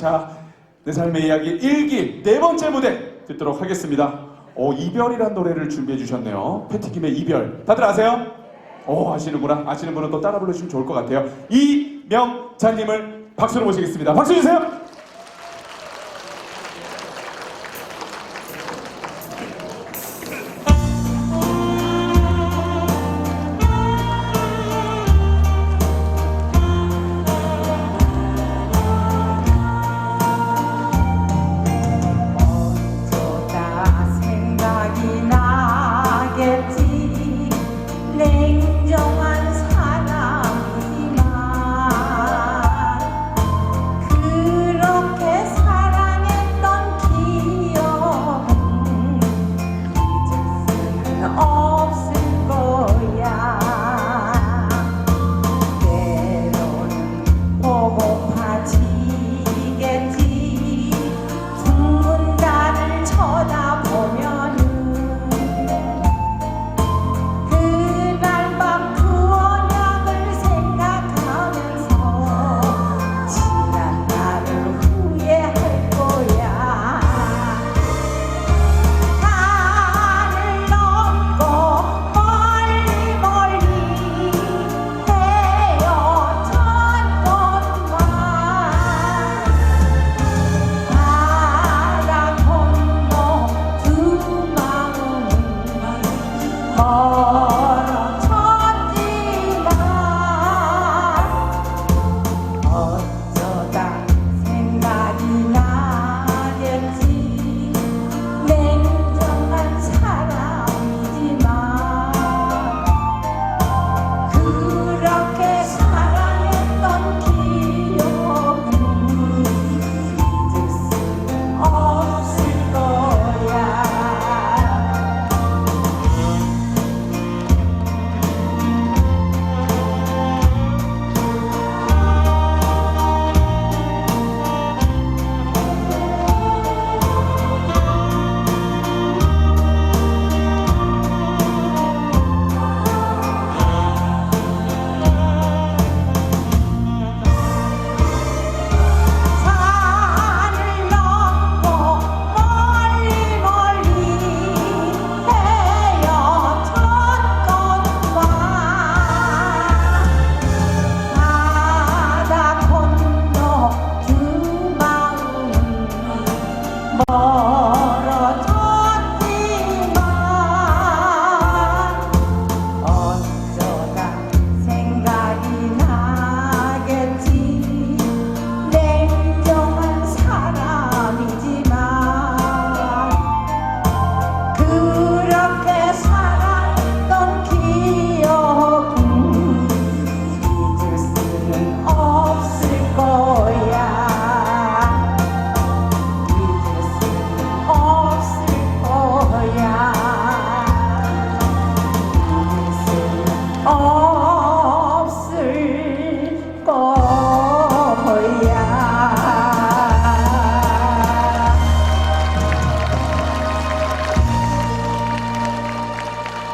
자, 내 삶의 이야기 일기 네 번째 무대 듣도록 하겠습니다. 오, 이별이란 노래를 준비해 주셨네요. 패티김의 이별. 다들 아세요? 오, 아시는구나. 아시는 분은 또 따라 불러주시면 좋을 것 같아요. 이명자님을 박수로 모시겠습니다. 박수 주세요. heart.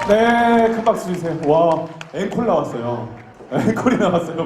네, 큰 박수 주세요. 와, 앵콜 나왔어요. 앵콜이 나왔어요.